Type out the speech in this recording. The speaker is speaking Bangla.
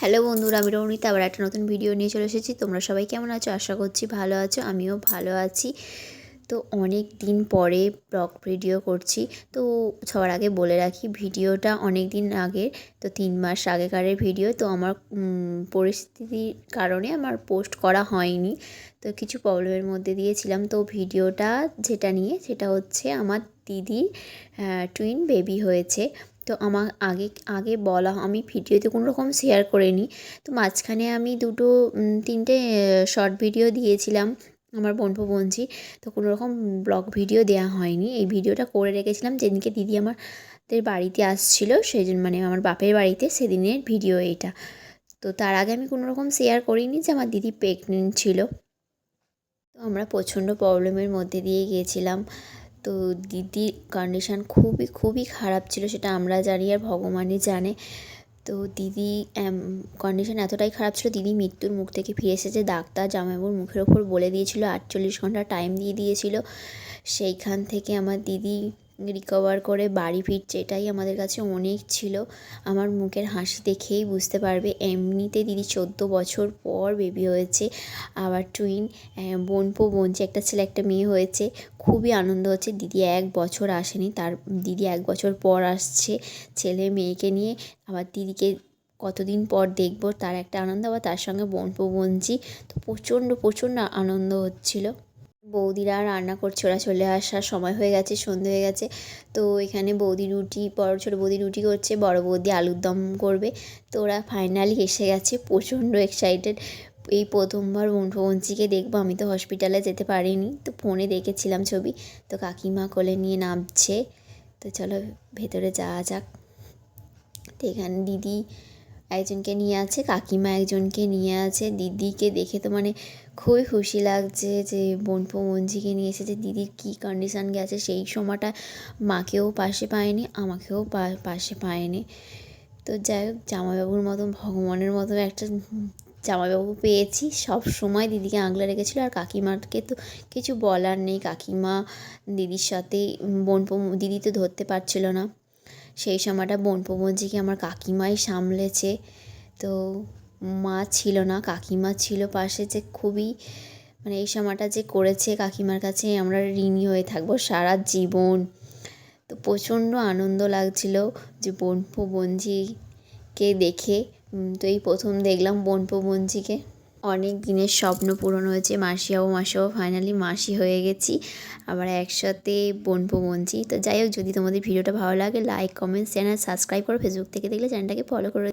হ্যালো বন্ধুরা, আমি রৌনিতা আবার একটা নতুন ভিডিও নিয়ে চলে এসেছি। তোমরা সবাই কেমন আছো? আশা করছি ভালো আছো, আমিও ভালো আছি। তো অনেক দিন পরে ব্লগ ভিডিও করছি। তো সবার আগে বলে রাখি ভিডিওটা অনেক দিন আগে তো তিন মাস আগেকারের ভিডিও তো আমার পরিস্থিতির কারণে আমার পোস্ট করা হয়নি। তো কিছু প্রবলেমের মধ্যে দিয়েছিলাম। তো ভিডিওটা যেটা নিয়ে, সেটা হচ্ছে আমার দিদির টুইন বেবি হয়েছে। তো আমার আগে আগে বলা আমি ভিডিওতে কোনো রকম শেয়ার করিনি। তো মাঝখানে আমি দুটো তিনটে শর্ট ভিডিও দিয়েছিলাম আমার বোনপো বোনঝি তো কোনো রকম ব্লগ ভিডিও দেওয়া হয়নি। এই ভিডিওটা করে রেখেছিলাম যেদিনকে দিদি আমাদের বাড়িতে আসছিল সেই জন্য মানে আমার বাপের বাড়িতে, সেদিনের ভিডিও এটা। তো তার আগে আমি কোনো রকম শেয়ার করিনি যে আমার দিদি প্রেগনেন্ট ছিল। তো আমরা প্রচণ্ড প্রবলেমের মধ্যে দিয়ে গিয়েছিলাম তো দিদির কন্ডিশান খুবই খুবই খারাপ ছিল সেটা আমরা জানি আর ভগবানই জানে। তো দিদি কন্ডিশান এতটাই খারাপ ছিল, দিদি মৃত্যুর মুখ থেকে ফিরে এসেছে ডাক্তার জামাইবুর মুখের ওপর বলে দিয়েছিল, আটচল্লিশ ঘণ্টা টাইম দিয়ে দিয়েছিল। সেইখান থেকে আমার দিদি রিকভার করে বাড়ি ফিরছে, এটাই আমাদের কাছে অনেক ছিল। আমার মুখের হাসি দেখেই বুঝতে পারবে, এমনিতে দিদি চোদ্দ বছর পর বেবি হয়েছে। আবার টুইন বোনপো বোনছে একটা ছেলে, একটা মেয়ে হয়েছে। খুবই আনন্দ হচ্ছে, দিদি এক বছর আসেনি, তার, দিদি এক বছর পর আসছে ছেলে মেয়েকে নিয়ে। আবার দিদিকে কতদিন পর দেখব, তার একটা আনন্দ, আবার তার সঙ্গে বোনপো বোনজি তো প্রচণ্ড প্রচণ্ড আনন্দ হচ্ছিল। বৌদিরা রান্না করছে, ওরা চলে আসার সময় হয়ে গেছে, সন্ধে হয়ে গেছে। তো এখানে বৌদি রুটি, বড় ছোটো বৌদি রুটি করছে, বড় বৌদি আলুর দম করবে। তো ওরা ফাইনালি এসে গেছে, প্রচণ্ড এক্সাইটেড এই প্রথমবার বঞ্চিকে দেখব, আমি তো হসপিটালে যেতে পারিনি। তো ফোনে দেখেছিলাম ছবি, তো কাকিমা কোলে নিয়ে নামছে। তো চলো ভেতরে যাওয়া যাক। তো এখানে দিদি একজনকে নিয়ে আছে, কাকিমা একজনকে নিয়ে আছে। দিদিকে দেখে তো মানে খুবই খুশি লাগছে যে বোনপো মঞ্জিকে নিয়ে এসেছে। দিদির কী কন্ডিশান গেছে সেই সময়টা মাকেও পাশে পায়নি, আমাকেও পাশে পায়নি। তো যাই হোক, জামাইবাবুর মতন, ভগবানের মতো একটা জামাইবাবু পেয়েছি। সব সময় দিদিকে আগলে রেখেছিলো আর কাকিমাকে তো কিছু বলার নেই। কাকিমা দিদির সাথে বোনপো, দিদি তো ধরতে পারছিল না। সেই সময়টা বোনপো মঞ্জিকে আমার কাকিমাই সামলেছে। তো মা ছিল না, কাকিমা ছিল পাশে যে খুবই মানে এই সময়টা যে করেছে কাকিমার কাছে আমরা ঋণী হয়ে থাকব সারা জীবন। তো প্রচণ্ড আনন্দ লাগছিল যে বোনপো বঞ্জিকে দেখে তো এই প্রথম দেখলাম বোনপো বঞ্জিকে অনেক দিনের স্বপ্ন পূরণ হয়েছে। মাসি হব মাসি হব ফাইনালি মাসি হয়ে গেছি। আবার একসাথে বোনপো মঞ্চি। তো যাই হোক, যদি তোমাদের ভিডিওটা ভালো লাগে লাইক কমেন্ট চ্যানেল সাবস্ক্রাইব করো। ফেসবুক থেকে দেখলে চ্যানেলটাকে ফলো করে